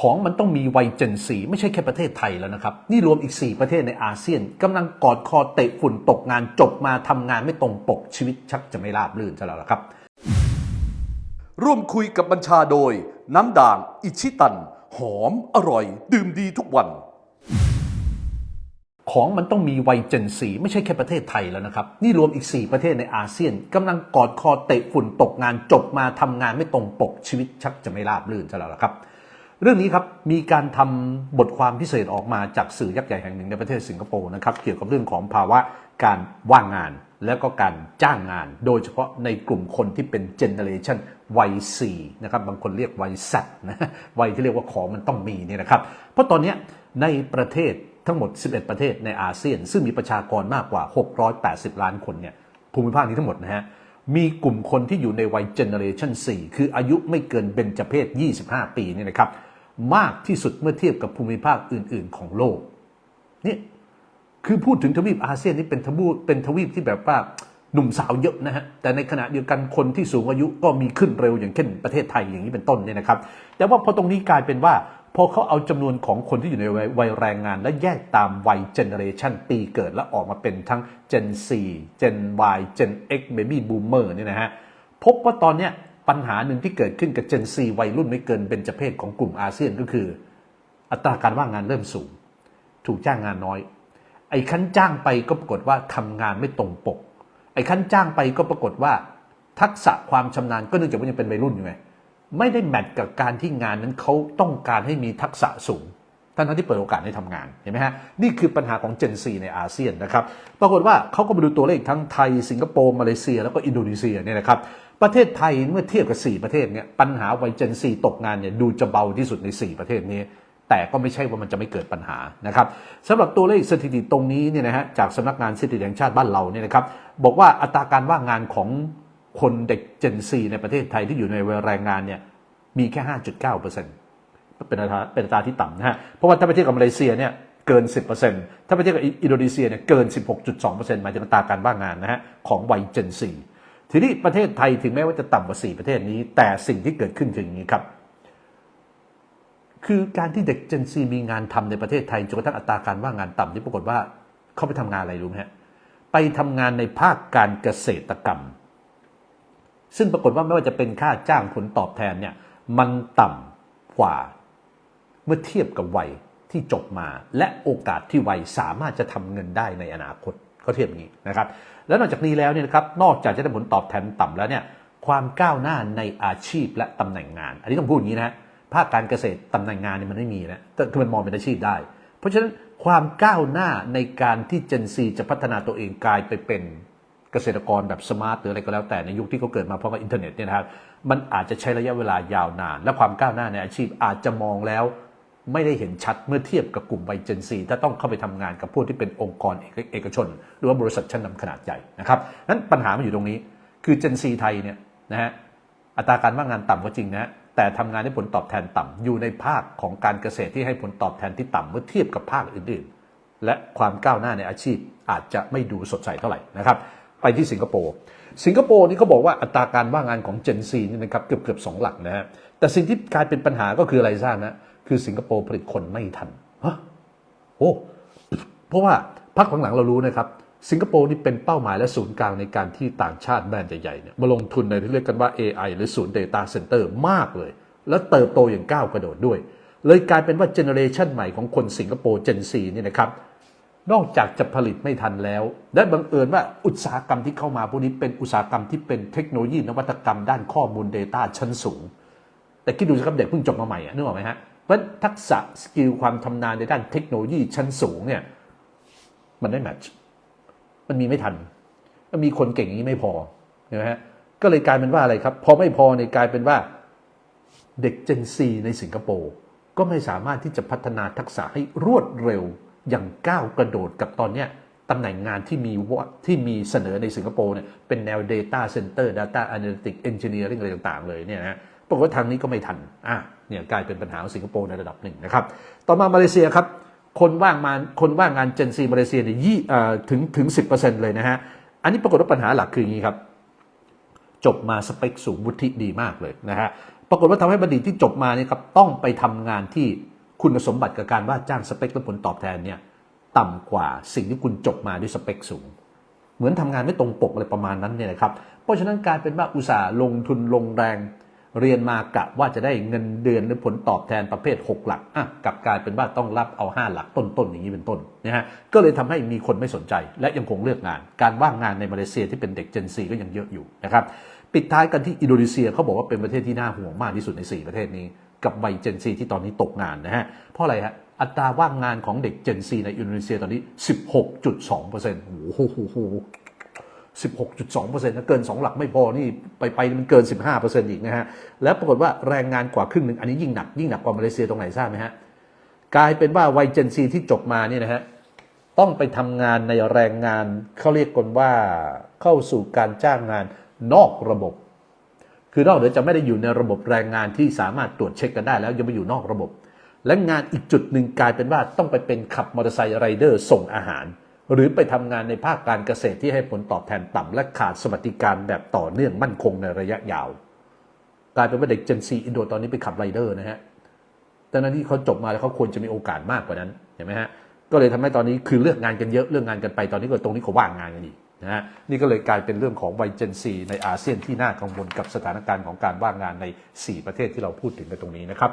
ของมันต้องมีวัยเจนสีไม่ใช่แค่ประเทศไทยแล้วนะครับ นี่รวมอีก 4 ประเทศในอาเซียนกำลังกอดคอเตะฝุ่นตกงานจบมาทำงานไม่ตรงปกชีวิตชักจะไม่ราบรื่นซะแล้วล่ะครับ ร่วมคุยกับบัญชาโดย น้ำด่าง อิชิตัน หอมอร่อย ดื่มดีทุกวันของมันต้องมีวัยเจนสีไม่ใช่แค่ประเทศไทยแล้วนะครับ นี่รวมอีก 4 ประเทศในอาเซียนกำลังกอดคอเตะฝุ่นตกงานจบมาทำงานไม่ตรงปกชีวิตชักจะไม่ราบรื่นซะแล้วล่ะครับ เรื่องนี้ครับมีการทำบทความพิเศษออกมาจากสื่อยักษ์ใหญ่แห่งหนึ่งในประเทศสิงคโปร์นะครับเกี่ยวกับเรื่องของภาวะการว่างงานแล้วก็การจ้างงาน โดยเฉพาะในกลุ่มคนที่เป็นเจเนเรชันวัย4นะครับบางคนเรียกวัยสัตว์นะวัยที่เรียกว่าของมันต้องมีเนี่ยนะครับ เพราะตอนนี้ในประเทศทั้งหมด 11 ประเทศในอาเซียน ซึ่งมีประชากรมากกว่า 680 ล้านคนเนี่ยภูมิภาคนี้ทั้งหมดนะฮะมีกลุ่มคนที่อยู่ในวัยเจเนเรชัน4คืออายุไม่เกินเบญจเพศ 25 ปีเนี่ยนะครับ มากที่สุดเมื่อเทียบกับภูมิภาคอื่น ๆ ของโลกนี่คือพูดถึงทวีปอาเซียนนี่เป็นทวีปเป็นทวีปที่แบบว่าหนุ่มสาวเยอะนะฮะแต่ในขณะเดียวกันคนที่สูงอายุก็มีขึ้นเร็วอย่างเช่นประเทศไทยอย่างนี้เป็นต้นเนี่ยนะครับแต่ว่าพอตรงนี้กลายเป็นว่าพอเขาเอาจำนวนของคนที่อยู่ในวัยวัยแรงงาน และแยกตามวัยเจเนเรชันปีเกิด และออกมาเป็นทั้ง Gen 4 Gen Y Gen X Baby Boomer เนี่ยนะฮะพบว่าตอนเนี้ย ปัญหาหนึ่งที่เกิดขึ้นกับเจนซีวัยรุ่นไม่เกินเบญจเพศของกลุ่มอาเซียนก็คือ อัตราการว่างงานเริ่มสูง ถูกจ้างงานน้อย ไอ้ขั้นจ้างไปก็ปรากฏว่าทำงานไม่ตรงปก ไอ้ขั้นจ้างไปก็ปรากฏว่า ทักษะความชำนาญก็เนื่องจากว่ายังเป็นวัยรุ่นอยู่ไงไม่ได้แมทกับการที่งานนั้นเขาต้องการให้มีทักษะสูง ทั้งที่เปิดโอกาสให้ทำงานเห็นไหมฮะนี่คือปัญหาของ Gen 4ในอาเซียนนะครับปรากฏว่าเขาก็มาดูตัวเลขทั้งไทย สิงคโปร์มาเลเซีย แล้วก็อินโดนีเซียเนี่ยนะครับประเทศไทยเมื่อเทียบกับ 4 ประเทศเนี่ยปัญหาวัย Gen 4ตกงานเนี่ยดูจะเบาที่สุดใน 4 ประเทศนี้ แต่ก็ไม่ใช่ว่ามันจะไม่เกิดปัญหานะครับสำหรับตัวเลขสถิติตรงนี้เนี่ยนะฮะจากสำนักงานสถิติแห่งชาติบ้านเราเนี่ยนะครับบอกว่าอัตราการว่างงานของคนเด็ก Gen 4ในประเทศไทยที่อยู่ในวัยแรงงานเนี่ยมีแค่ 5.9%เป็นอัตราเป็นอัตราที่ต่ำนะฮะ เพราะว่าถ้าไปเทียบกับมาเลเซียเนี่ยเกิน 10%ถ้าไปเทียบกับอินโดนีเซียเนี่ยเกิน 16.2%หมายถึงอัตราการว่างงานนะฮะของวัย Gen 4ทีนี้ประเทศไทยถึงแม้ว่าจะต่ำกว่า 4 ประเทศนี้ แต่สิ่งที่เกิดขึ้นคืออย่างนี้ครับ คือการที่เด็ก Gen Z มีงานทำในประเทศไทยจนกระทั่งอัตราการว่างงานต่ำนี่ปรากฏว่าเขาไปทำงานอะไรรู้ไหมฮะไปทำงานในภาคการเกษตรกรรม ซึ่งปรากฏว่าไม่ว่าจะเป็นค่าจ้างผลตอบแทนเนี่ยมันต่ำกว่า เมื่อเทียบกับวัยที่จบมา และโอกาสที่วัยสามารถจะทำเงินได้ในอนาคตเขาเทียบอย่างนี้นะครับ แล้วนอกจากนี้แล้วเนี่ยนะครับนอกจากจะได้ผลตอบแทนต่ำแล้วเนี่ยความก้าวหน้าในอาชีพและตำแหน่งงาน อันนี้ต้องพูดอย่างนี้นะภาคการเกษตรตำแหน่งงานเนี่ยมันไม่มีนะแต่คือมันมองเป็นอาชีพได้ เพราะฉะนั้นความก้าวหน้าในการที่เจนซีจะพัฒนาตัวเองกลายไปเป็นเกษตรกรแบบสมาร์ทหรืออะไรก็แล้วแต่ในยุคที่เขาเกิดมาเพราะว่าอินเทอร์เน็ตเนี่ยนะครับมันอาจจะใช้ระยะเวลายาวนาน และความก้าวหน้าในอาชีพอาจจะมองแล้ว ไม่ได้เห็นชัดเมื่อเทียบกับกลุ่มวัยเจนซีถ้าต้องเข้าไปทำงานกับพวกที่เป็นองค์กรเอกชน หรือว่าบริษัทชั้นนำขนาดใหญ่นะครับนั้นปัญหามันอยู่ตรงนี้ คือเจนซีไทยเนี่ยนะฮะอัตราการว่างงานต่ำก็จริงนะแต่ทำงานได้ผลตอบแทนต่ำอยู่ในภาคของการเกษตรที่ให้ผลตอบแทนที่ต่ำเมื่อเทียบกับภาคอื่นๆ และความก้าวหน้าในอาชีพอาจจะไม่ดูสดใสเท่าไหร่นะครับไปที่สิงคโปร์สิงคโปร์นี่เขาบอกว่าอัตราการว่างงานของเจนซีนี่นะครับเกือบเกือบสองหลักนะฮะแต่สิ่งที่กลายเป็นปัญหาก็คืออะไรทราบนะ คือสิงคโปร์ผลิตคนไม่ทันฮะโอ้เพราะว่าพักหลังๆเรารู้นะครับ สิงคโปร์นี่เป็นเป้าหมายและศูนย์กลางในการที่ต่างชาติแบรนด์ใหญ่ๆเนี่ยมาลงทุนในที่เรียกกันว่า AI หรือศูนย์ Data Center มากเลย แล้วเติบโตอย่างก้าวกระโดดด้วย เลยกลายเป็นว่าเจเนอเรชันใหม่ของคนสิงคโปร์ Gen 4นี่นะครับนอกจากจะผลิตไม่ทันแล้ว และบังเอิญว่าอุตสาหกรรมที่เข้ามาพวกนี้เป็นอุตสาหกรรมที่เป็นเทคโนโลยีนวัตกรรมด้านข้อมูล Data ชั้นสูง แต่คิดดูสิครับเด็กเพิ่งจบมาใหม่อะนึกออกไหมฮะ เพราะทักษะสกิลความชำนาญในด้านเทคโนโลยีชั้นสูงเนี่ยมันไม่แมทช์มันมีไม่ทันมันมีคนเก่งอย่างนี้ไม่พอเห็นไหมฮะก็เลยกลายเป็นว่าอะไรครับ พอไม่พอเนี่ยกลายเป็นว่าเด็ก Gen Z ในสิงคโปร์ก็ไม่สามารถที่จะพัฒนาทักษะให้รวดเร็วอย่างก้าวกระโดดกับตอนเนี้ยตำแหน่งงานที่มีว่าที่มีเสนอในสิงคโปร์เนี่ยเป็นแนว Data Center Data Analytics Engineering อะไรต่าง ๆ เลยเนี่ยนะ ปรากฏว่าทางนี้ก็ไม่ทันอะเนี่ยกลายเป็นปัญหาของสิงคโปร์ในระดับหนึ่งนะครับ ต่อมามาเลเซียครับ คนว่างงานคนว่างงานเจนซีมาเลเซียเนี่ยยี่ถึงถึงสิเลยนะฮะ อันนี้ปรากฏว่าปัญหาหลักคืออย่างนี้ครับ จบมาสเปคสูงวุฒิดีมากเลยนะฮะ ปรากฏว่าทำให้บัณฑิตที่จบมาเนี่ยครับต้องไปทำงานที่คุณสมบัติกับการว่าจ้างสเปคและผลตอบแทนเนี่ยต่ำกว่าสิ่งที่คุณจบมาด้วยสเปคสูง เหมือนทำงานไม่ตรงปกอะไรประมาณนั้นเนี่ยนะครับ เพราะฉะนั้นการเป็นว่าอุตสาห์ลงทุนลงแรง เรียนมากะว่าจะได้เงินเดือนหรือผลตอบแทนประเภท 6 หลักอะกลับกลายเป็นว่าต้องรับเอา 5 หลักต้นๆอย่างนี้เป็นต้นนะฮะก็เลยทำให้มีคนไม่สนใจ และยังคงเลือกงาน การว่างงานในมาเลเซียที่เป็นเด็ก Gen Z ก็ยังเยอะอยู่นะครับปิดท้ายกันที่อินโดนีเซียเขาบอกว่าเป็นประเทศที่น่าห่วงมากที่สุดใน 4 ประเทศนี้ กับวัย Gen Z ที่ตอนนี้ตกงานนะฮะเพราะอะไรฮะอัตราว่างงานของเด็ก Gen Z ในอินโดนีเซียตอนนี้ 16.2%โอ้โห 16.2%นะเกิน 2 หลักไม่พอนี่ไปไปมันเกิน 15%อีกนะฮะ แล้วปรากฏว่าแรงงานกว่าครึ่งหนึ่งอันนี้ยิ่งหนักยิ่งหนักกว่ามาเลเซียตรงไหนทราบไหมฮะ กลายเป็นว่าวัยเจนซีที่จบมาเนี่ยนะฮะต้องไปทำงานในแรงงานเขาเรียกกันว่าเข้าสู่การจ้างงานนอกระบบ คือนอกเหนือจะไม่ได้อยู่ในระบบแรงงานที่สามารถตรวจเช็คกันได้แล้วยังไปอยู่นอกระบบ และงานอีกจุดหนึ่งกลายเป็นว่าต้องไปเป็นขับมอเตอร์ไซค์ไรเดอร์ส่งอาหาร หรือไปทำงานในภาคการเกษตรที่ให้ผลตอบแทนต่ำและขาดสวัสดิการแบบต่อเนื่องมั่นคงในระยะยาว กลายเป็นว่าเด็กเจนซีอินโดตอนนี้ไปขับไรเดอร์นะฮะแต่นั้นที่เขาจบมาแล้วเขาควรจะมีโอกาสมากกว่านั้นเห็นไหมฮะก็เลยทำให้ตอนนี้คือเลือกงานกันเยอะเลือกงานกันไปตอนนี้ก็ตรงนี้ก็ว่างงานกันอีกนะฮะนี่ก็เลยกลายเป็นเรื่องของวัยเจนซีในอาเซียนที่น่ากังวลกับสถานการณ์ของการว่างงานใน 4 ประเทศที่เราพูดถึงกันตรงนี้นะครับ